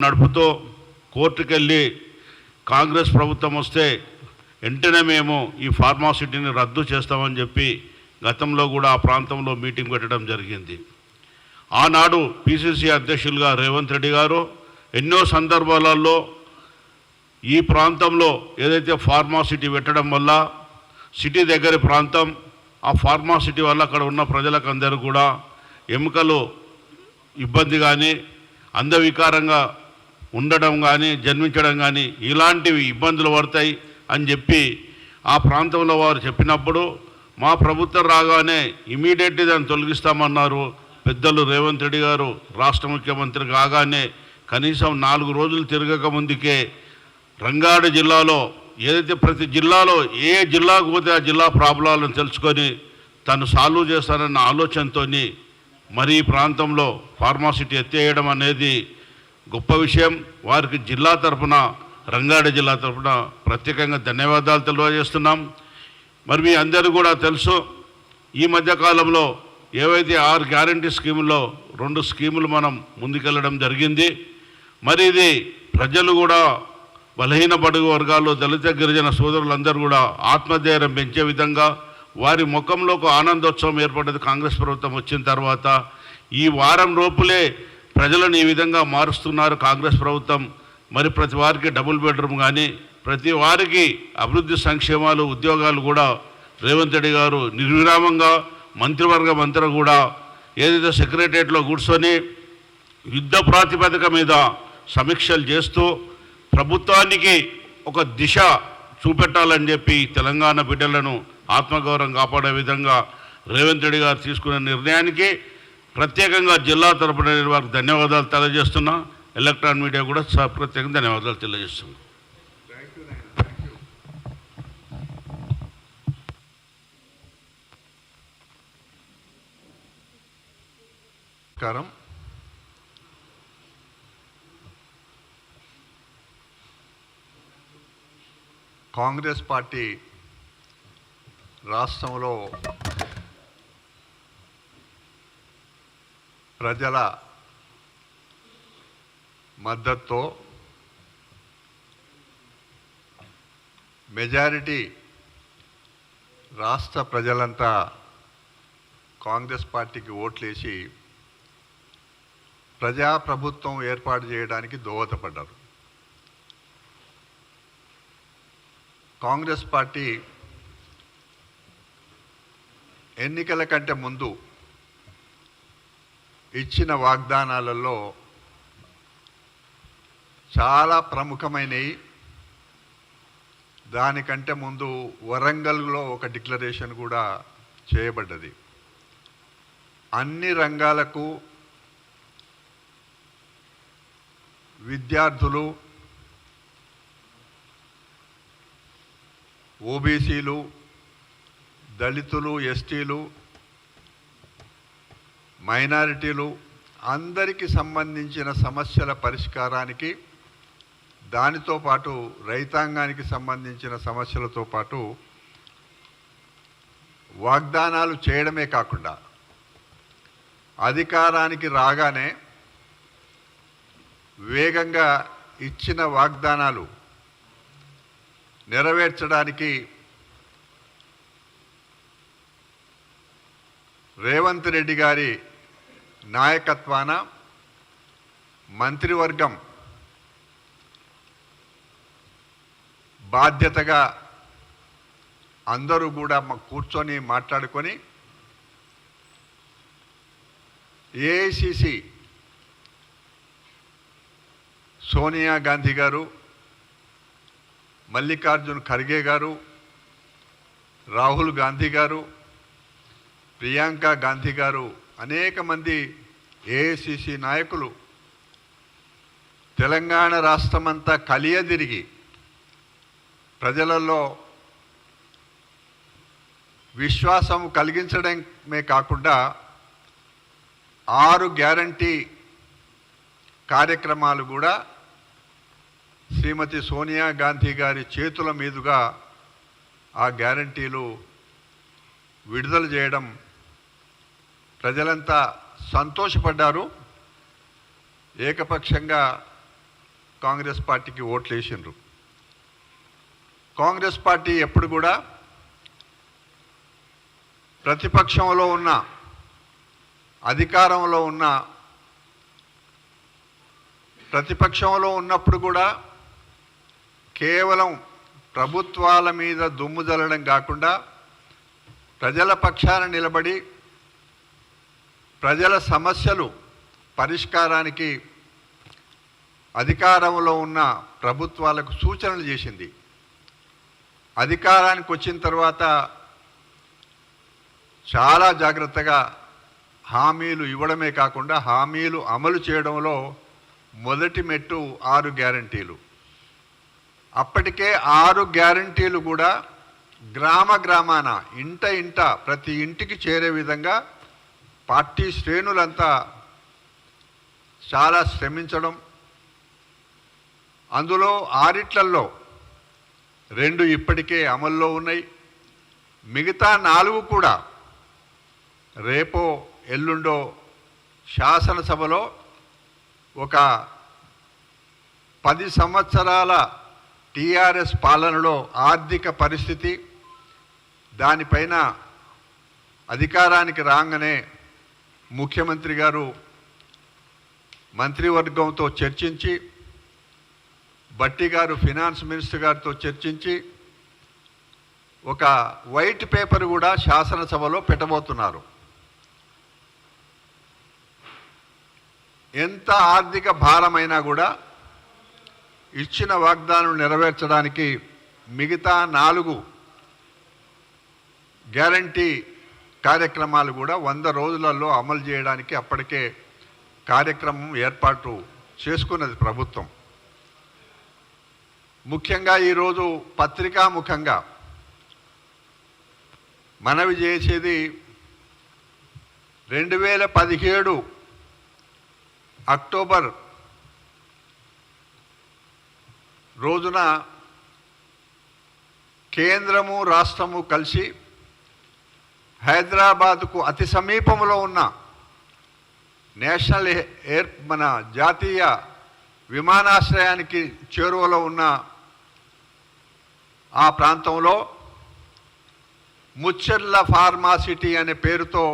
నడుపుతూ కోర్టుకెళ్ళి కాంగ్రెస్ ప్రభుత్వం వస్తే వెంటనే మేము ఈ ఫార్మాసిటీని రద్దు చేస్తామని చెప్పి గతంలో కూడా ఆ ప్రాంతంలో మీటింగ్ పెట్టడం జరిగింది. ఆనాడు పిసిసి అధ్యక్షులుగా రేవంత్ రెడ్డి గారు ఎన్నో సందర్భాలలో ఈ ప్రాంతంలో ఏదైతే ఫార్మాసిటీ పెట్టడం వల్ల సిటీ దగ్గర ప్రాంతం ఆ ఫార్మాసిటీ వల్ల అక్కడ ఉన్న ప్రజలకు అందరూ కూడా ఎముకలు ఇబ్బంది కానీ అందవికారంగా ఉండడం కానీ జన్మించడం కానీ ఇలాంటివి ఇబ్బందులు పడతాయి అని చెప్పి ఆ ప్రాంతంలో వారు చెప్పినప్పుడు మా ప్రభుత్వం రాగానే ఇమీడియట్లీ దాన్ని తొలగిస్తామన్నారు. పెద్దలు రేవంత్ రెడ్డి గారు రాష్ట్ర ముఖ్యమంత్రి కాగానే కనీసం నాలుగు రోజులు తిరగక ముందుకే రంగారెడ్డి జిల్లాలో ఏదైతే ప్రతి జిల్లాలో ఏ జిల్లాకు పోతే ఆ జిల్లా ప్రాబ్లాలను తెలుసుకొని తను సాల్వ్ చేస్తానన్న ఆలోచనతో మరి ఈ ప్రాంతంలో ఫార్మాసిటీ ఎత్తేయడం అనేది గొప్ప విషయం. వారికి జిల్లా తరఫున రంగారెడ్డి జిల్లా తరఫున ప్రత్యేకంగా ధన్యవాదాలు తెలియజేస్తున్నాం. మరి మీ అందరూ కూడా తెలుసు ఈ మధ్యకాలంలో ఏవైతే ఆరు గ్యారంటీ స్కీముల్లో రెండు స్కీములు మనం ముందుకెళ్ళడం జరిగింది మరి ఇది ప్రజలు కూడా బలహీన బడుగు వర్గాల్లో దళిత గిరిజన సోదరులందరూ కూడా ఆత్మధైర్యం పెంచే విధంగా వారి ముఖంలో ఒక ఆనందోత్సవం ఏర్పడ్డది కాంగ్రెస్ ప్రభుత్వం వచ్చిన తర్వాత. ఈ వారం లోపులే ప్రజలను ఈ విధంగా మారుస్తున్నారు కాంగ్రెస్ ప్రభుత్వం. మరి ప్రతి వారికి డబుల్ బెడ్రూమ్ కానీ ప్రతి వారికి అభివృద్ధి సంక్షేమాలు ఉద్యోగాలు కూడా రేవంత్ రెడ్డి గారు నిర్విరామంగా మంత్రివర్గం అంతా కూడా. ఏదైతే సెక్రటరియట్లో కూర్చొని యుద్ధ ప్రాతిపదిక మీద సమీక్షలు చేస్తూ ప్రభుత్వానికి ఒక దిశ చూపెట్టాలని చెప్పి తెలంగాణ బిడ్డలను ఆత్మగౌరవం కాపాడే విధంగా రేవంత్ రెడ్డి గారు తీసుకున్న నిర్ణయానికి ప్రత్యేకంగా జిల్లా తరపున వారికి ధన్యవాదాలు తెలియజేస్తున్నా. ఎలక్ట్రాన్ మీడియా కూడా ప్రత్యేకంగా ధన్యవాదాలు తెలియజేస్తున్నా. నమస్కారం. కాంగ్రెస్ పార్టీ రాష్ట్రంలో ప్రజల మద్దతుతో మెజారిటీ రాష్ట్ర ప్రజలంతా కాంగ్రెస్ పార్టీకి ఓట్లేసి ప్రజాప్రభుత్వం ఏర్పాటు చేయడానికి దోహదపడ్డారు. కాంగ్రెస్ పార్టీ ఎన్నికల కంటే ముందు ఇచ్చిన వాగ్దానాలలో చాలా ప్రముఖమైనవి దానికంటే ముందు వరంగల్లో ఒక డిక్లరేషన్ కూడా చేయబడ్డది. అన్ని రంగాలకు విద్యార్థులు ఓబీసీలు దళితులు ఎస్టీలు మైనారిటీలు అందరికీ సంబంధించిన సమస్యల పరిష్కారానికి దానితో పాటు రైతాంగానికి సంబంధించిన సమస్యలతో పాటు వాగ్దానాలు చేయడమే కాకుండా అధికారానికి రాగానే వేగంగా ఇచ్చిన వాగ్దానాలు నెరవేర్చడానికి రేవంత్ రెడ్డి గారి నాయకత్వాన మంత్రివర్గం బాధ్యతగా అందరూ కూడా కూర్చొని మాట్లాడుకొని ఏఐసిసి సోనియా గాంధీ గారు మల్లికార్జున్ ఖర్గే గారు రాహుల్ గాంధీ గారు ప్రియాంక గాంధీ గారు అనేక మంది ఏఐసిసి నాయకులు తెలంగాణ రాష్ట్రమంతా కలియదిరిగి ప్రజలలో విశ్వాసం కలిగించడమే కాకుండా ఆరు గ్యారంటీ కార్యక్రమాలు కూడా శ్రీమతి సోనియా గాంధీ గారి చేతుల మీదుగా ఆ గ్యారంటీలు విడుదల చేయడం ప్రజలంతా సంతోషపడ్డారు. ఏకపక్షంగా కాంగ్రెస్ పార్టీకి ఓట్లు వేసిండ్రు కాంగ్రెస్ పార్టీ ఎప్పుడు కూడా ప్రతిపక్షంలో ఉన్న అధికారంలో ఉన్న ప్రతిపక్షంలో ఉన్నప్పుడు కూడా కేవలం ప్రభుత్వాల మీద దుమ్ము జల్లడం కాకుండా ప్రజల పక్షాన నిలబడి ప్రజల సమస్యలు పరిష్కారానికి అధికారంలో ఉన్న ప్రభుత్వాలకు సూచనలు చేసింది. అధికారానికి వచ్చిన తర్వాత చాలా జాగ్రత్తగా హామీలు ఇవ్వడమే కాకుండా హామీలు అమలు చేయడంలో మొదటి మెట్టు ఆరు గ్యారంటీలు. అప్పటికే ఆరు గ్యారంటీలు కూడా గ్రామ గ్రామాన ఇంట ఇంట ప్రతి ఇంటికి చేరే విధంగా పార్టీ శ్రేణులంతా చాలా శ్రమించడం అందులో ఆరిట్లల్లో రెండు ఇప్పటికే అమల్లో ఉన్నాయి. మిగతా నాలుగు కూడా రేపో ఎల్లుండో శాసనసభలో ఒక పది సంవత్సరాల టీఆర్ఎస్ పాలనలో ఆర్థిక పరిస్థితి దానిపైన అధికారానికి రాగానే ముఖ్యమంత్రి గారు మంత్రివర్గంతో చర్చించి బట్టి గారు ఫినాన్స్ మినిస్టర్ గారితో చర్చించి ఒక వైట్ పేపర్ కూడా శాసనసభలో పెట్టబోతున్నారు. ఎంత ఆర్థిక భారమైనా కూడా ఇచ్చిన వాగ్దానం నెరవేర్చడానికి మిగతా నాలుగు గ్యారంటీ కార్యక్రమాలు కూడా వంద రోజులలో అమలు చేయడానికి అప్పటికే కార్యక్రమం ఏర్పాటు చేసుకున్నది ప్రభుత్వం. ముఖ్యంగా ఈరోజు పత్రికాముఖంగా మనవి చేసేది రెండు వేల పదిహేడు అక్టోబర్ రోజున కేంద్రము రాష్ట్రము కలిసి హైదరాబాదుకు అతి సమీపంలో ఉన్న నేషనల్ ఎయిర్ మన జాతీయ విమానాశ్రయానికి చేరువలో ఉన్న ఆ ప్రాంతంలో ముచ్చెర్ల ఫార్మాసిటీ అనే పేరుతో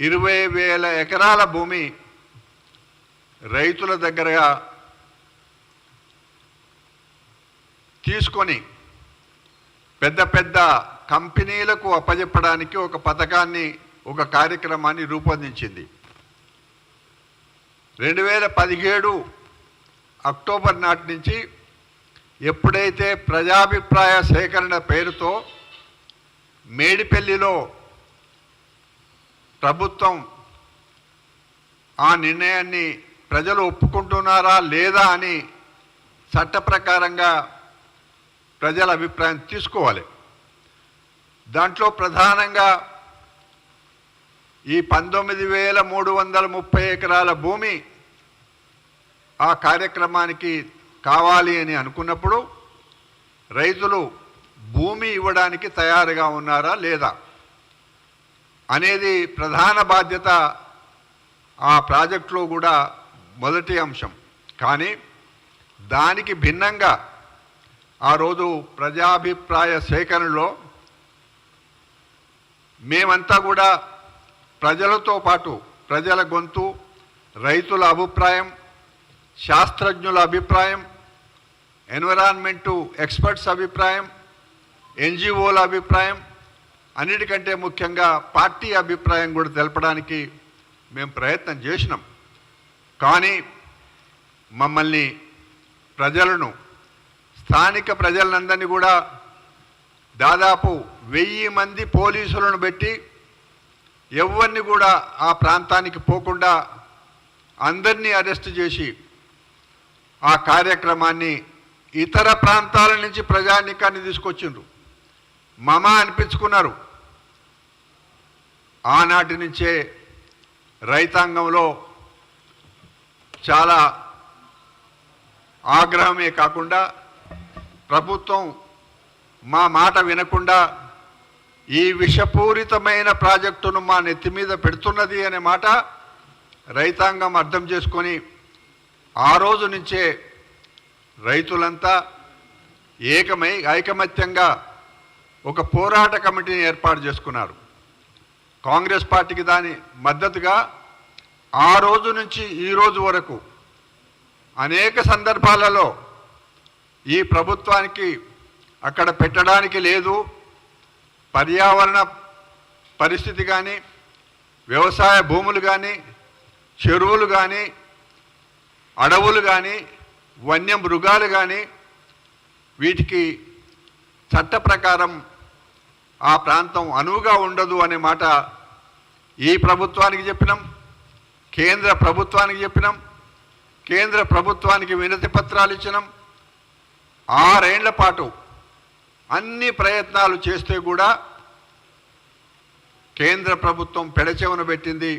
ఇరవై వేల ఎకరాల భూమి రైతుల దగ్గరగా తీసుకొని పెద్ద పెద్ద కంపెనీలకు అప్పజెప్పడానికి ఒక పథకాన్ని ఒక కార్యక్రమాన్ని రూపొందించింది. రెండు వేల పదిహేడు అక్టోబర్ నాటి నుంచి ఎప్పుడైతే ప్రజాభిప్రాయ సేకరణ పేరుతో మేడిపల్లిలో ప్రభుత్వం ఆ నిర్ణయాన్ని ప్రజలు ఒప్పుకుంటున్నారా లేదా అని చట్ట ప్రకారంగా ప్రజల అభిప్రాయం తీసుకోవాలి. దాంట్లో ప్రధానంగా ఈ పంతొమ్మిది వేల మూడు వందల ముప్పై ఎకరాల భూమి ఆ కార్యక్రమానికి కావాలి అని అనుకున్నప్పుడు రైతులు భూమి ఇవ్వడానికి తయారుగా ఉన్నారా లేదా అనేది ప్రధాన బాధ్యత ఆ ప్రాజెక్టులో కూడా మొదటి అంశం. కానీ దానికి భిన్నంగా ఆ రోజు ప్రజాభిప్రాయ సేకరణలో మేమంతా కూడా ప్రజలతో పాటు ప్రజల గొంతు రైతుల అభిప్రాయం శాస్త్రజ్ఞుల అభిప్రాయం ఎన్విరాన్మెంటు ఎక్స్పర్ట్స్ అభిప్రాయం ఎన్జిఓల అభిప్రాయం అన్నిటికంటే ముఖ్యంగా పార్టీ అభిప్రాయం కూడా తెలపడానికి మేము ప్రయత్నం చేసినాం. కానీ మమ్మల్ని ప్రజలను స్థానిక ప్రజలందరినీ కూడా దాదాపు వెయ్యి మంది పోలీసులను పెట్టి ఎవరిని కూడా ఆ ప్రాంతానికి పోకుండా అందరినీ అరెస్ట్ చేసి ఆ కార్యక్రమాన్ని ఇతర ప్రాంతాల నుంచి ప్రజానికాన్ని తీసుకొచ్చిండ్రు. మమ అనిపించుకున్నారు. ఆనాటి నుంచే రైతాంగంలో చాలా ఆగ్రహమే కాకుండా ప్రభుత్వం మా మాట వినకుండా ఈ విషపూరితమైన ప్రాజెక్టును మా నెత్తి మీద పెడుతున్నది అనే మాట రైతాంగం అర్థం చేసుకొని ఆ రోజు నుంచే రైతులంతా ఏకమై ఐకమత్యంగా ఒక పోరాట కమిటీని ఏర్పాటు చేసుకున్నారు. కాంగ్రెస్ పార్టీకి దాని మద్దతుగా ఆ రోజు నుంచి ఈ రోజు వరకు అనేక సందర్భాలలో ఈ ప్రభుత్వానికి అక్కడ పెట్టడానికి లేదు. పర్యావరణ పరిస్థితి కానీ వ్యవసాయ భూములు కానీ చెరువులు కానీ అడవులు కానీ వన్య మృగాలు కానీ వీటికి చట్ట ప్రకారం ఆ ప్రాంతం అనువుగా ఉండదు అనే మాట ఈ ప్రభుత్వానికి చెప్పినాం కేంద్ర ప్రభుత్వానికి చెప్పినాం కేంద్ర ప్రభుత్వానికి వినతి పత్రాలు ఇచ్చినాం. ఆరేళ్ళ పాటు అన్ని ప్రయత్నాలు చేస్తే కూడా కేంద్ర ప్రభుత్వం పెడచెవన పెట్టింది.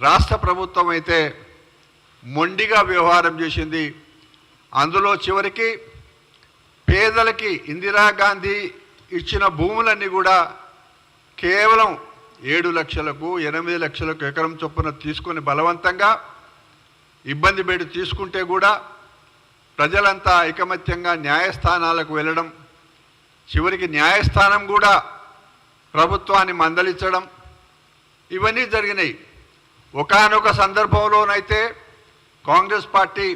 రాష్ట్ర ప్రభుత్వం అయితే మొండిగా వ్యవహారం చేసింది. అందులో చివరికి పేదలకి ఇందిరాగాంధీ ఇచ్చిన భూములన్నీ కూడా కేవలం ఏడు లక్షలకు ఎనిమిది లక్షలకు ఎకరం చొప్పున తీసుకొని బలవంతంగా ఇబ్బంది పెట్టి తీసుకుంటే కూడా ప్రజలంతా ఐకమత్యంగా న్యాయస్థానాలకు వెళ్ళడం చివరికి న్యాయస్థానం కూడా ప్రభుత్వాన్ని మందలించడం. ఇవన్నీ జరిగినాయి. ఒకానొక సందర్భంలోనైతే కాంగ్రెస్ పార్టీ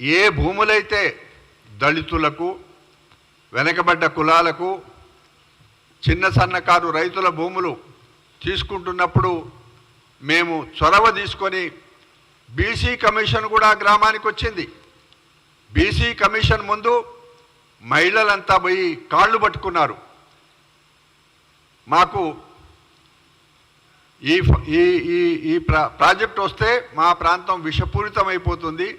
ఏ భూములైతే దళితులకు వెనకబడ్డ కులాలకు చిన్న సన్నకారు రైతుల భూములు తీసుకుంటున్నప్పుడు మేము చొరవ తీసుకొని బీసీ కమిషన్ కూడా గ్రామానికి వచ్చింది బీసీ కమిషన్ ముందు మహిళలంతా పోయి కాళ్ళు పట్టుకున్నారు. మాకు ఈ ఈ ఈ ఈ ప్రా ప్రాజెక్ట్ వస్తే మా ప్రాంతం విషపూరితమైపోతుంది.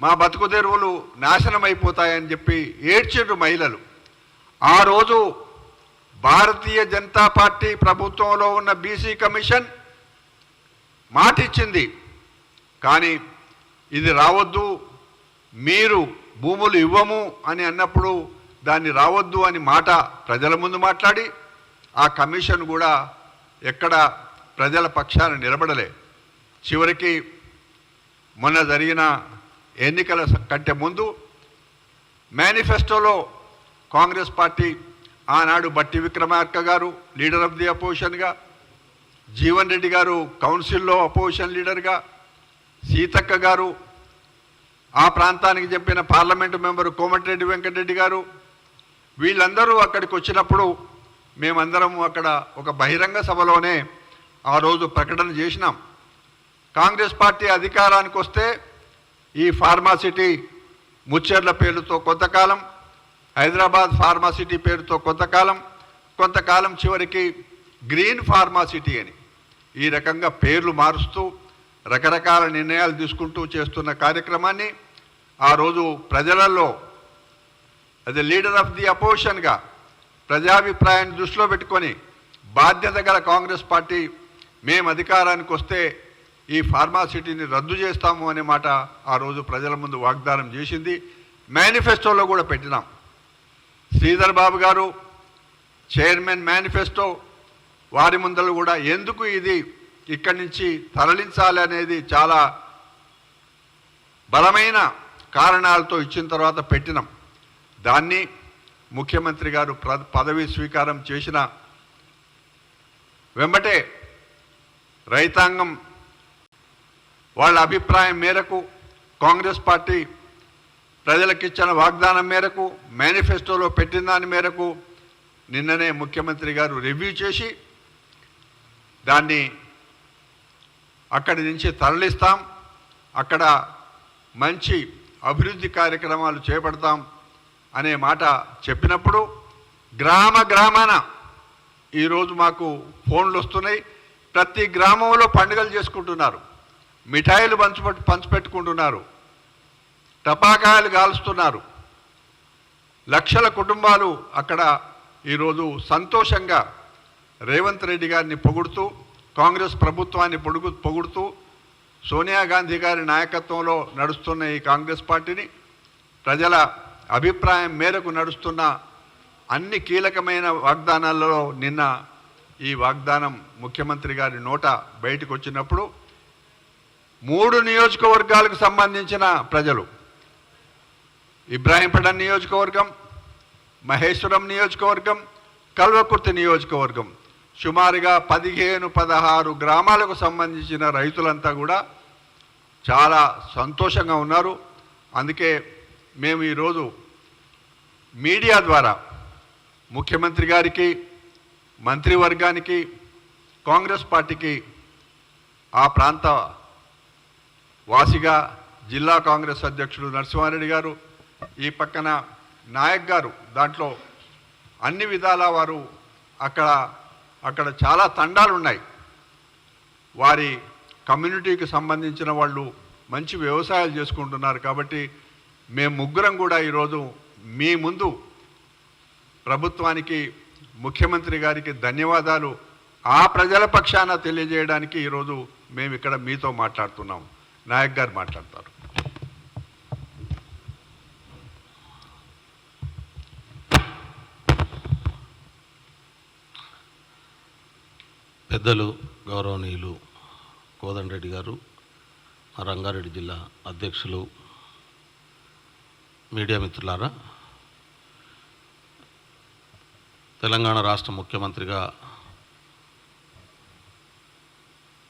మా బతుకు తెరువులు నాశనం అయిపోతాయని చెప్పి ఏడ్చిండ్రు మహిళలు. ఆ రోజు భారతీయ జనతా పార్టీ ప్రభుత్వంలో ఉన్న బీసీ కమిషన్ మాటిచ్చింది. కానీ ఇది రావద్దు. మీరు భూములు ఇవ్వము అని అన్నప్పుడు దాన్ని రావద్దు అని మాట ప్రజల ముందు మాట్లాడి ఆ కమిషన్ కూడా ఎక్కడ ప్రజల పక్షాన నిలబడలే. చివరికి మొన్న జరిగిన ఎన్నికల కంటే ముందు మేనిఫెస్టోలో కాంగ్రెస్ పార్టీ ఆనాడు బట్టి విక్రమార్క గారు లీడర్ ఆఫ్ ది అపోజిషన్గా జీవన్ రెడ్డి గారు కౌన్సిల్లో అపోజిషన్ లీడర్గా సీతక్క గారు ఆ ప్రాంతానికి చెప్పిన పార్లమెంటు మెంబరు కోమటిరెడ్డి వెంకటరెడ్డి గారు వీళ్ళందరూ అక్కడికి వచ్చినప్పుడు మేమందరం అక్కడ ఒక బహిరంగ సభలోనే ఆ రోజు ప్రకటన చేసినాం. కాంగ్రెస్ పార్టీ అధికారానికి వస్తే ఈ ఫార్మాసిటీ ముచ్చెర్ల పేరుతో కొంతకాలం హైదరాబాద్ ఫార్మాసిటీ పేరుతో కొంతకాలం కొంతకాలం చివరికి గ్రీన్ ఫార్మాసిటీ అని ఈ రకంగా పేర్లు మారుస్తూ రకరకాల నిర్ణయాలు తీసుకుంటూ చేస్తున్న కార్యక్రమాన్ని ఆ రోజు ప్రజలలో అది లీడర్ ఆఫ్ ది అపోజిషన్గా ప్రజాభిప్రాయాన్ని దృష్టిలో పెట్టుకొని బాధ్యత గల కాంగ్రెస్ పార్టీ మేము అధికారానికి వస్తే ఈ ఫార్మాసిటీని రద్దు చేస్తాము అనే మాట ఆ రోజు ప్రజల ముందు వాగ్దానం చేసింది. మేనిఫెస్టోలో కూడా పెట్టినాం. శ్రీధర్ బాబు గారు చైర్మన్ మేనిఫెస్టో వారి ముందర కూడా ఎందుకు ఇది ఇక్కడి నుంచి తరలించాలి అనేది చాలా బలమైన కారణాలతో ఇచ్చిన తర్వాత పెట్టినాం. దాన్ని ముఖ్యమంత్రి గారు ప్ర పదవి స్వీకారం చేసిన వెంబటే రైతాంగం వాళ్ళ అభిప్రాయం మేరకు కాంగ్రెస్ పార్టీ ప్రజలకిచ్చిన వాగ్దానం మేరకు మేనిఫెస్టోలో పెట్టిన దాని మేరకు నిన్ననే ముఖ్యమంత్రి గారు రివ్యూ చేసి దాన్ని అక్కడి నుంచి తరలిస్తాం. అక్కడ మంచి అభివృద్ధి కార్యక్రమాలు చేపడతాం అనే మాట చెప్పినప్పుడు గ్రామ గ్రామాన ఈరోజు మాకు ఫోన్లు వస్తున్నాయి. ప్రతి గ్రామంలో పండుగలు చేసుకుంటున్నారు. మిఠాయిలు పంచు పంచిపెట్టుకుంటున్నారు టపాకాయలు కాలుస్తున్నారు. లక్షల కుటుంబాలు అక్కడ ఈరోజు సంతోషంగా రేవంత్ రెడ్డి గారిని పొగుడుతూ కాంగ్రెస్ ప్రభుత్వాన్ని పొడుగు పొగుడుతూ సోనియా గాంధీ గారి నాయకత్వంలో నడుస్తున్న ఈ కాంగ్రెస్ పార్టీని ప్రజల అభిప్రాయం మేరకు నడుస్తున్న అన్ని కీలకమైన వాగ్దానాలలో నిన్న ఈ వాగ్దానం ముఖ్యమంత్రి గారి నోట బయటకు వచ్చినప్పుడు మూడు నియోజకవర్గాలకు సంబంధించిన ప్రజలు ఇబ్రాహీంపట్నం నియోజకవర్గం మహేశ్వరం నియోజకవర్గం కల్వకుర్తి నియోజకవర్గం. సుమారుగా పదిహేను పదహారు గ్రామాలకు సంబంధించిన రైతులంతా కూడా చాలా సంతోషంగా ఉన్నారు. అందుకే మేము ఈరోజు మీడియా ద్వారా ముఖ్యమంత్రి గారికి మంత్రివర్గానికి కాంగ్రెస్ పార్టీకి ఆ ప్రాంత వాసిగా జిల్లా కాంగ్రెస్ అధ్యక్షుడు నరసింహారెడ్డి గారు ఈ పక్కన నాయక్ గారు దాంట్లో అన్ని విధాల వారు అక్కడ అక్కడ చాలా తండాలు ఉన్నాయి వారి కమ్యూనిటీకి సంబంధించిన వాళ్ళు మంచి వ్యవసాయాలు చేసుకుంటున్నారు కాబట్టి మేము ముగ్గురం కూడా ఈరోజు మీ ముందు ప్రభుత్వానికి ముఖ్యమంత్రి గారికి ధన్యవాదాలు. ఆ ప్రజల పక్షాన తెలియజేయడానికి ఈరోజు మేము ఇక్కడ మీతో మాట్లాడుతున్నాం. నాయక్ గారు మాట్లాడతారు. పెద్దలు గౌరవనీయులు కోదండ్రెడ్డి గారు మా రంగారెడ్డి జిల్లా అధ్యక్షులు మీడియా మిత్రులారా తెలంగాణ రాష్ట్ర ముఖ్యమంత్రిగా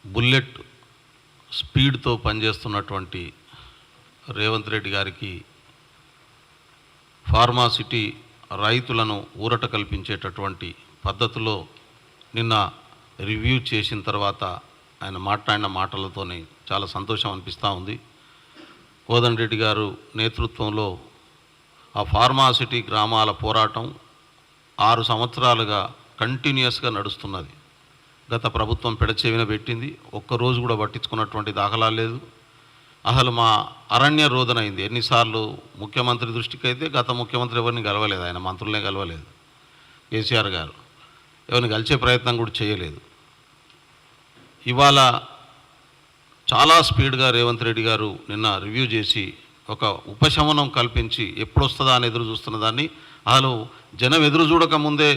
బుల్లెట్ స్పీడ్తో పనిచేస్తున్నటువంటి రేవంత్ రెడ్డి గారికి ఫార్మాసిటీ రైతులను ఊరట కల్పించేటటువంటి పద్ధతిలో నిన్న రివ్యూ చేసిన తర్వాత ఆయన మాట్లాడిన మాటలతోనే చాలా సంతోషం అనిపిస్తూ ఉంది. కోదండరెడ్డి గారు నేతృత్వంలో ఆ ఫార్మాసిటీ గ్రామాల పోరాటం ఆరు సంవత్సరాలుగా కంటిన్యూస్గా నడుస్తున్నది. గత ప్రభుత్వం పెడచెవిన పెట్టింది. ఒక్కరోజు కూడా పట్టించుకున్నటువంటి దాఖలా లేదు. అసలు మా అరణ్య రోదన అయింది. ఎన్నిసార్లు ముఖ్యమంత్రి దృష్టికి అయితే గత ముఖ్యమంత్రి ఎవరిని కలవలేదు. ఆయన మంత్రులనే కలవలేదు. కేసీఆర్ గారు. ఎవరిని కలిసే ప్రయత్నం కూడా చేయలేదు. ఇవాళ చాలా స్పీడ్గా రేవంత్ రెడ్డి గారు నిన్న రివ్యూ చేసి ఒక ఉపశమనం కల్పించి ఎప్పుడు వస్తుందా అని ఎదురు చూస్తున్న దాన్ని అసలు జనం ఎదురు చూడక ముందే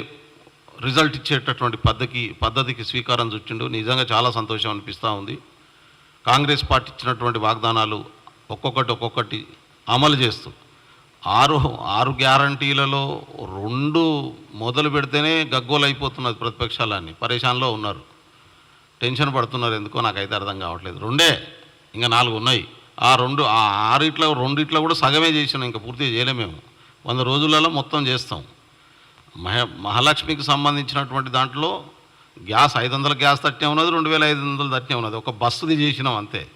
రిజల్ట్ ఇచ్చేటటువంటి పద్ధతికి పద్ధతికి స్వీకారం చుట్టిండు నిజంగా చాలా సంతోషం అనిపిస్తూ ఉంది. కాంగ్రెస్ పార్టీ ఇచ్చినటువంటి వాగ్దానాలు ఒక్కొక్కటి ఒక్కొక్కటి అమలు చేస్తూ ఆరు ఆరు గ్యారంటీలలో రెండు మొదలు పెడితేనే గగ్గోలు అయిపోతున్నది ప్రతిపక్షాలన్నీ. పరేషాన్లో ఉన్నారు. టెన్షన్ పడుతున్నారు ఎందుకో నాకైతే అర్థం కావట్లేదు. రెండే ఇంకా నాలుగు ఉన్నాయి. ఆ రెండు ఆ ఆరిట్లో రెండిట్లో కూడా సగమే చేసినాం ఇంకా పూర్తిగా చేయలేము వంద రోజులలో మొత్తం చేస్తాం. మహ మహాలక్ష్మికి సంబంధించినటువంటి దాంట్లో గ్యాస్ ఐదు వందల గ్యాస్ తట్టే ఉన్నది రెండు వేల ఐదు వందలు తట్టే ఉన్నది. ఒక బస్సుది చేసినాం అంతే.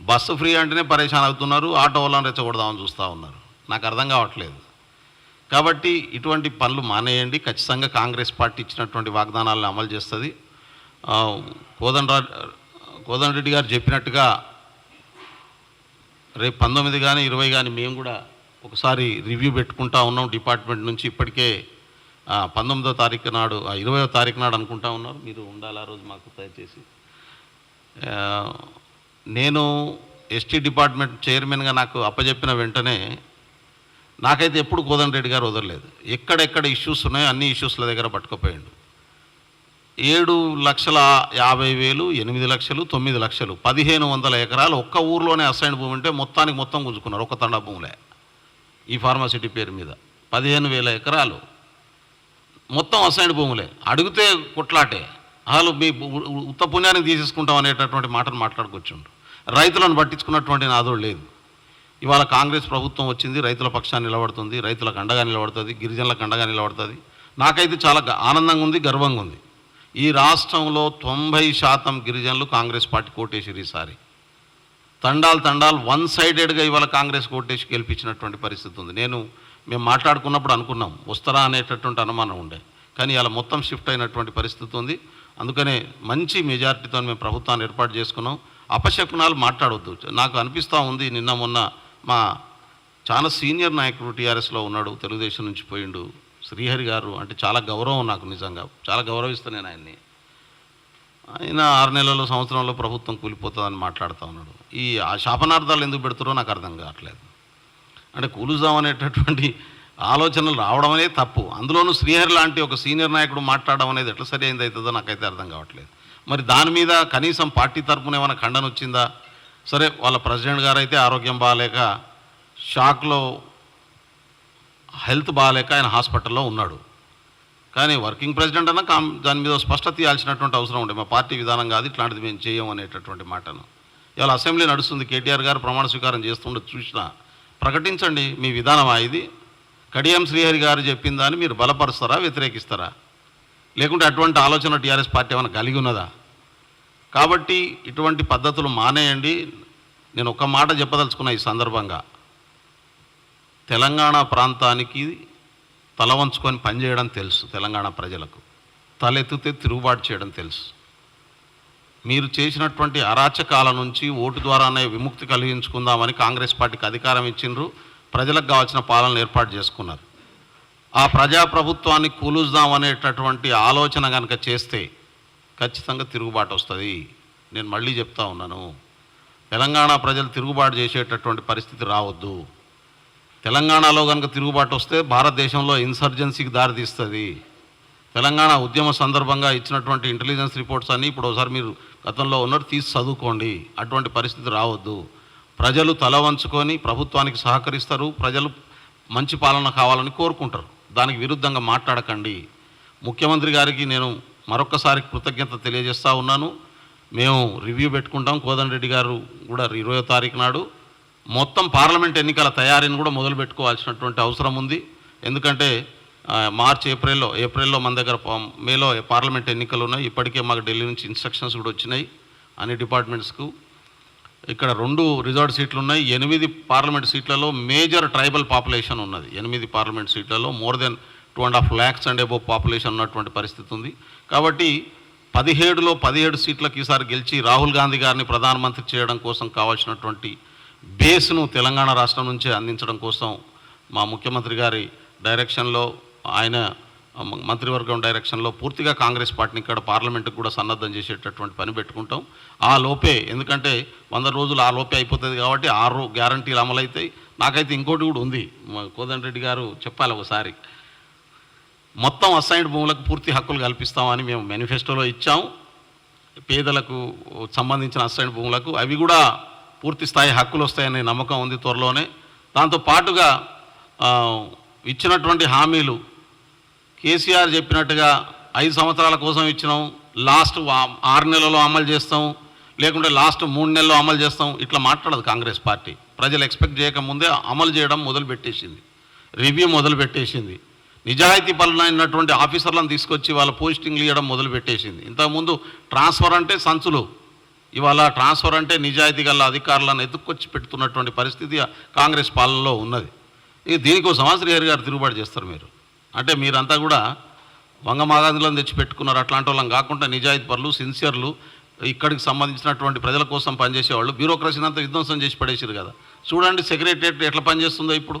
బస్సు ఫ్రీ అంటేనే పరేషాన్ అవుతున్నారు ఆటో వాళ్ళని రెచ్చగొడదామని చూస్తూ ఉన్నారు. నాకు అర్థం కావట్లేదు. కాబట్టి ఇటువంటి పనులు మానేయండి. ఖచ్చితంగా కాంగ్రెస్ పార్టీ ఇచ్చినటువంటి వాగ్దానాలను అమలు చేస్తుంది. కోదండరా కోదండరెడ్డి గారు చెప్పినట్టుగా రేపు పంతొమ్మిది కానీ ఇరవై కానీ మేము కూడా ఒకసారి రివ్యూ పెట్టుకుంటా ఉన్నాం డిపార్ట్మెంట్ నుంచి. ఇప్పటికే పంతొమ్మిదో తారీఖు నాడు ఆ, ఇరవయో తారీఖు నాడు అనుకుంటా ఉన్నారు. మీరు ఉండాలి ఆ రోజు మాకు దయచేసి. నేను ఎస్టీ డిపార్ట్మెంట్ చైర్మన్గా నాకు అప్పచెప్పిన వెంటనే నాకైతే ఎప్పుడు కోదండరెడ్డి గారు వదలలేదు. ఎక్కడెక్కడ ఇష్యూస్ ఉన్నాయో అన్ని ఇష్యూస్ల దగ్గర పట్టుకుపోయాడు. ఏడు లక్షల యాభై వేలు ఎనిమిది లక్షలు తొమ్మిది లక్షలు. పదిహేను వందల ఎకరాలు ఒక్క ఊర్లోనే అసైన్ భూమి ఉంటే మొత్తానికి మొత్తం గుంజుకున్నారు ఒక్క తండా భూములే. ఈ ఫార్మాసిటీ పేరు మీద. పదిహేను వేల ఎకరాలు. మొత్తం అసైన్ భూములే. అడిగితే కొట్లాటే. అసలు మీ ఉత్త పుణ్యానికి తీసేసుకుంటాం అనేటటువంటి మాటను మాట్లాడుకొచ్చిండు రైతులను పట్టించుకున్నటువంటి నాదోడు లేదు. ఇవాళ కాంగ్రెస్ ప్రభుత్వం వచ్చింది రైతుల పక్షాన్ని నిలబడుతుంది రైతులకు అండగా నిలబడుతుంది గిరిజనులకు అండగా నిలబడుతుంది. నాకైతే చాలా ఆనందంగా ఉంది గర్వంగా ఉంది. ఈ రాష్ట్రంలో తొంభై శాతం గిరిజనులు కాంగ్రెస్ పార్టీ కోటేశ్వరి ఈసారి తండాలు తండాలు వన్ సైడెడ్గా ఇవాళ కాంగ్రెస్ కోటేసి గెలిపించినటువంటి పరిస్థితి ఉంది. నేను మేము మాట్లాడుకున్నప్పుడు అనుకున్నాం వస్తారా అనేటటువంటి అనుమానం ఉండే. కానీ ఇలా మొత్తం షిఫ్ట్ అయినటువంటి పరిస్థితి ఉంది. అందుకనే మంచి మెజార్టీతో మేము ప్రభుత్వాన్ని ఏర్పాటు చేసుకున్నాం. అపశకునాలు మాట్లాడవద్దు నాకు అనిపిస్తూ ఉంది నిన్న మొన్న మా చాలా సీనియర్ నాయకుడు టీఆర్ఎస్లో ఉన్నాడు తెలుగుదేశం నుంచి పోయిండు. శ్రీహరి గారు అంటే చాలా గౌరవం నాకు నిజంగా. చాలా గౌరవిస్తాను నేను ఆయన్ని. ఆయన ఆరు నెలల సంవత్సరంలో ప్రభుత్వం కూలిపోతుందని మాట్లాడుతూ ఉన్నాడు. ఈ ఆ శాపనార్థాలు ఎందుకు పెడుతారో నాకు అర్థం కావట్లేదు. అంటే కూలుజామనేటటువంటి ఆలోచనలు రావడం అనేది తప్పు. అందులోనూ శ్రీహరి లాంటి ఒక సీనియర్ నాయకుడు మాట్లాడడం అనేది ఎట్లా సరి అయింది అవుతుందో నాకైతే అర్థం కావట్లేదు. మరి దాని మీద కనీసం పార్టీ తరపున ఏమైనా ఖండన వచ్చిందా? సరే వాళ్ళ ప్రెసిడెంట్ గారు అయితే ఆరోగ్యం బాగాలేక షాక్లో హెల్త్ బాగాలేక ఆయన హాస్పిటల్లో ఉన్నాడు. కానీ వర్కింగ్ ప్రెసిడెంట్ అన్న కామ్ దాని మీద స్పష్టత తీయాల్సినటువంటి అవసరం ఉండే. మా పార్టీ విధానం కాదు ఇట్లాంటిది మేము చేయం అనేటటువంటి మాటను. ఇవాళ అసెంబ్లీ నడుస్తుంది. కేటీఆర్ గారు ప్రమాణ స్వీకారం చేస్తుండే చూసినా. ప్రకటించండి మీ విధానమా ఇది? కడియం శ్రీహరి గారు చెప్పిన దాన్ని మీరు బలపరుస్తారా వ్యతిరేకిస్తారా? లేకుంటే అటువంటి ఆలోచన టీఆర్ఎస్ పార్టీ ఏమైనా కలిగి ఉన్నదా? కాబట్టి ఇటువంటి పద్ధతులు మానేయండి. నేను ఒక మాట చెప్పదలుచుకున్న ఈ సందర్భంగా. తెలంగాణ ప్రాంతానికి తల వంచుకొని పనిచేయడం తెలుసు తెలంగాణ ప్రజలకు. తలెత్తితే తిరుగుబాటు చేయడం తెలుసు. మీరు చేసినటువంటి అరాచకాల నుంచి ఓటు ద్వారానే విముక్తి కలిగించుకుందామని కాంగ్రెస్ పార్టీకి అధికారం ఇచ్చిండ్రు. ప్రజలకు కావాల్సిన పాలన ఏర్పాటు చేసుకున్నారు. ఆ ప్రజాప్రభుత్వాన్ని కూలుద్దామనేటటువంటి ఆలోచన కనుక చేస్తే ఖచ్చితంగా తిరుగుబాటు వస్తుంది. నేను మళ్ళీ చెప్తా ఉన్నాను. తెలంగాణ ప్రజలు తిరుగుబాటు చేసేటటువంటి పరిస్థితి రావద్దు. తెలంగాణలో కనుక తిరుగుబాటు వస్తే భారతదేశంలో ఇన్సర్జెన్సీకి దారితీస్తుంది తెలంగాణ ఉద్యమ సందర్భంగా ఇచ్చినటువంటి ఇంటెలిజెన్స్ రిపోర్ట్స్ అన్నీ ఇప్పుడు ఒకసారి మీరు గతంలో ఉన్నట్టు తీసి చదువుకోండి. అటువంటి పరిస్థితి రావద్దు. ప్రజలు తల వంచుకొని ప్రభుత్వానికి సహకరిస్తారు. ప్రజలు మంచి పాలన కావాలని కోరుకుంటారు. దానికి విరుద్ధంగా మాట్లాడకండి. ముఖ్యమంత్రి గారికి నేను మరొకసారి కృతజ్ఞత తెలియజేస్తూ ఉన్నాను. మేము రివ్యూ పెట్టుకుంటాం. కోదండరెడ్డి గారు కూడా ఇరవయో తారీఖు నాడు మొత్తం పార్లమెంట్ ఎన్నికల తయారీని కూడా మొదలు పెట్టుకోవాల్సినటువంటి అవసరం ఉంది. ఎందుకంటే మార్చ్ ఏప్రిల్లో ఏప్రిల్లో మన దగ్గర మేలో పార్లమెంట్ ఎన్నికలు ఉన్నాయి. ఇప్పటికే మాకు ఢిల్లీ నుంచి ఇన్స్ట్రక్షన్స్ కూడా వచ్చినాయి అన్ని డిపార్ట్మెంట్స్కు. ఇక్కడ రెండు రిజార్ట్ సీట్లు ఉన్నాయి. ఎనిమిది పార్లమెంట్ సీట్లలో మేజర్ ట్రైబల్ పాపులేషన్ ఉన్నది. ఎనిమిది పార్లమెంట్ సీట్లలో more than two and half lakhs and above population ఉన్నటువంటి పరిస్థితి ఉంది. కాబట్టి పదిహేడులో పదిహేడు సీట్లకు ఈసారి గెలిచి రాహుల్ గాంధీ గారిని ప్రధానమంత్రి చేయడం కోసం కావాల్సినటువంటి బేస్ను తెలంగాణ రాష్ట్రం నుంచే అందించడం కోసం మా ముఖ్యమంత్రి గారి డైరెక్షన్లో ఆయన మంత్రివర్గం డైరెక్షన్లో పూర్తిగా కాంగ్రెస్ పార్టీని ఇక్కడ పార్లమెంట్కి కూడా సన్నద్ధం చేసేటటువంటి పని పెట్టుకుంటాం. ఆ లోపే ఎందుకంటే వంద రోజులు ఆ లోపే అయిపోతుంది కాబట్టి ఆరు గ్యారంటీలు అమలవుతాయి నాకైతే ఇంకోటి కూడా ఉంది. మా కోదండరెడ్డి గారు చెప్పాలి ఒకసారి. మొత్తం అసైన్డ్ భూములకు పూర్తి హక్కులు కల్పిస్తామని మేము మేనిఫెస్టోలో ఇచ్చాం. పేదలకు సంబంధించిన అసైన్డ్ భూములకు. అవి కూడా పూర్తి స్థాయి హక్కులు వస్తాయనే నమ్మకం ఉంది త్వరలోనే. దాంతో పాటుగా ఇచ్చినటువంటి హామీలు కేసీఆర్ చెప్పినట్టుగా ఐదు సంవత్సరాల కోసం ఇచ్చినాం లాస్ట్ ఆరు నెలల్లో అమలు చేస్తాం లేకుంటే లాస్ట్ మూడు నెలల్లో అమలు చేస్తాం ఇట్లా మాట్లాడదు కాంగ్రెస్ పార్టీ. ప్రజలు ఎక్స్పెక్ట్ చేయకముందే అమలు చేయడం మొదలుపెట్టేసింది. రివ్యూ మొదలుపెట్టేసింది. నిజాయితీ పనులైనటువంటి ఆఫీసర్లను తీసుకొచ్చి వాళ్ళ పోస్టింగ్లు ఇవ్వడం మొదలుపెట్టేసింది. ఇంతకుముందు ట్రాన్స్ఫర్ అంటే సంచులు. ఇవాళ ట్రాన్స్ఫర్ అంటే నిజాయితీ గల అధికారులను ఎత్తుక్కొచ్చి పెడుతున్నటువంటి పరిస్థితి కాంగ్రెస్ పాలనలో ఉన్నది. ఇక దీనికోసమా శ్రీహరి గారు తిరుగుబాటు చేస్తారు మీరు. అంటే మీరంతా కూడా వంగమాగాదులను తెచ్చి పెట్టుకున్నారు అట్లాంటి వాళ్ళం కాకుండా నిజాయితీ పరులు సిన్సియర్లు ఇక్కడికి సంబంధించినటువంటి ప్రజల కోసం పనిచేసేవాళ్ళు బ్యూరోక్రసీని అంతా విధ్వంసం చేసి పడేసారు కదా. చూడండి సెక్రటరియట్ ఎట్లా పనిచేస్తుందో ఇప్పుడు.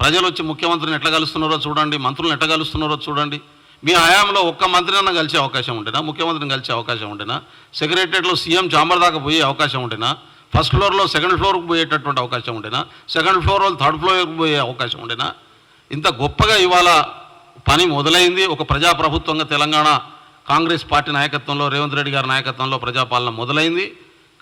ప్రజలు వచ్చి ముఖ్యమంత్రిని ఎట్లా కలుస్తున్నారో చూడండి మంత్రులను ఎట్లా కలుస్తున్నారో చూడండి. మీ హయాంలో ఒక్క మంత్రినన్నా కలిసే అవకాశం ఉంటేనా? ముఖ్యమంత్రిని కలిసే అవకాశం ఉంటేనా? సెక్రటరియట్లో సీఎం చాంబర్ దాకా పోయే అవకాశం ఉంటేనా? ఫస్ట్ ఫ్లోర్లో సెకండ్ ఫ్లోర్కి పోయేటటువంటి అవకాశం ఉంటేనా? సెకండ్ ఫ్లోర్ వాళ్ళు థర్డ్ ఫ్లోర్కి పోయే అవకాశం ఉంటేనా? ఇంత గొప్పగా ఇవాళ పని మొదలైంది. ఒక ప్రజాప్రభుత్వంగా తెలంగాణ కాంగ్రెస్ పార్టీ నాయకత్వంలో రేవంత్ రెడ్డి గారి నాయకత్వంలో ప్రజాపాలన మొదలైంది.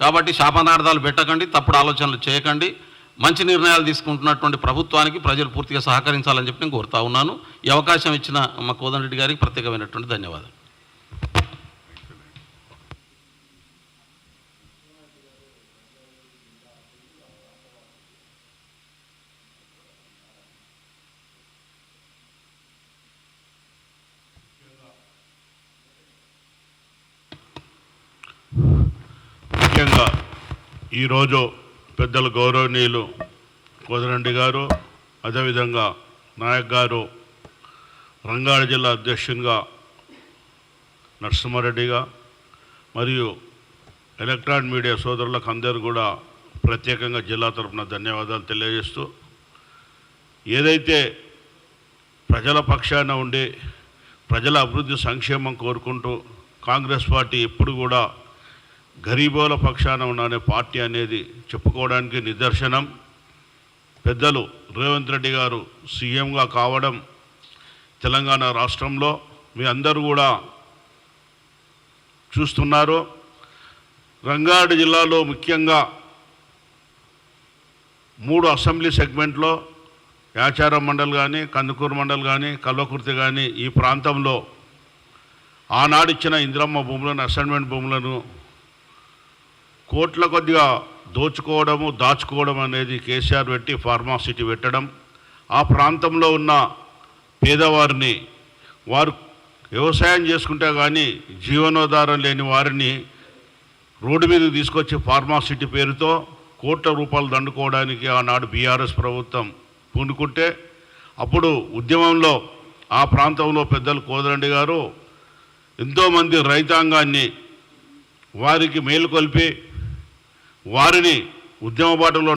కాబట్టి శాపనార్థాలు పెట్టకండి తప్పుడు ఆలోచనలు చేయకండి. మంచి నిర్ణయాలు తీసుకుంటున్నటువంటి ప్రభుత్వానికి ప్రజలు పూర్తిగా సహకరించాలని చెప్పి నేను కోరుతా ఉన్నాను. ఈ అవకాశం ఇచ్చిన మా కోదండ్రెడ్డి గారికి ప్రత్యేకమైనటువంటి ధన్యవాదాలు. ముఖ్యంగా ఈరోజు పెద్దలు గౌరవనీయులు కోదరెడ్డి గారు అదేవిధంగా నాయక్ గారు రంగారెడ్డి జిల్లా అధ్యక్షునిగా నరసింహారెడ్డిగా మరియు ఎలక్ట్రానిక్ మీడియా సోదరులకు అందరూ కూడా ప్రత్యేకంగా జిల్లా తరపున ధన్యవాదాలు తెలియజేస్తూ ఏదైతే ప్రజల పక్షాన ఉండి ప్రజల అభివృద్ధి సంక్షేమం కోరుకుంటూ కాంగ్రెస్ పార్టీ ఎప్పుడు కూడా గరీబోల పక్షాన ఉన్న పార్టీ అనేది చెప్పుకోవడానికి నిదర్శనం. పెద్దలు రేవంత్ రెడ్డి గారు సీఎంగా కావడం తెలంగాణ రాష్ట్రంలో మీ అందరూ కూడా చూస్తున్నారు. రంగారెడ్డి జిల్లాలో ముఖ్యంగా మూడు అసెంబ్లీ సెగ్మెంట్లో యాచారం మండల్ కానీ కందుకూరు మండల్ కానీ కల్వకుర్తి కానీ ఈ ప్రాంతంలో ఆనాడిచ్చిన ఇందిరమ్మ భూములను అసైన్మెంట్ భూములను కోట్ల కొద్దిగా దోచుకోవడము దాచుకోవడం అనేది కేసీఆర్ పెట్టి ఫార్మాసిటీ పెట్టడం. ఆ ప్రాంతంలో ఉన్న పేదవారిని వారు వ్యవసాయం చేసుకుంటే కానీ జీవనోధారం లేని వారిని రోడ్డు మీదకి తీసుకొచ్చి ఫార్మాసిటీ పేరుతో కోట్ల రూపాయలు దండుకోవడానికి ఆనాడు బీఆర్ఎస్ ప్రభుత్వం పూనుకుంటే అప్పుడు ఉద్యమంలో ఆ ప్రాంతంలో పెద్దలు కోదరండి గారు ఎంతోమంది రైతాంగాన్ని వారికి మేలుకొల్పి వారిని ఉద్యమ బాటలో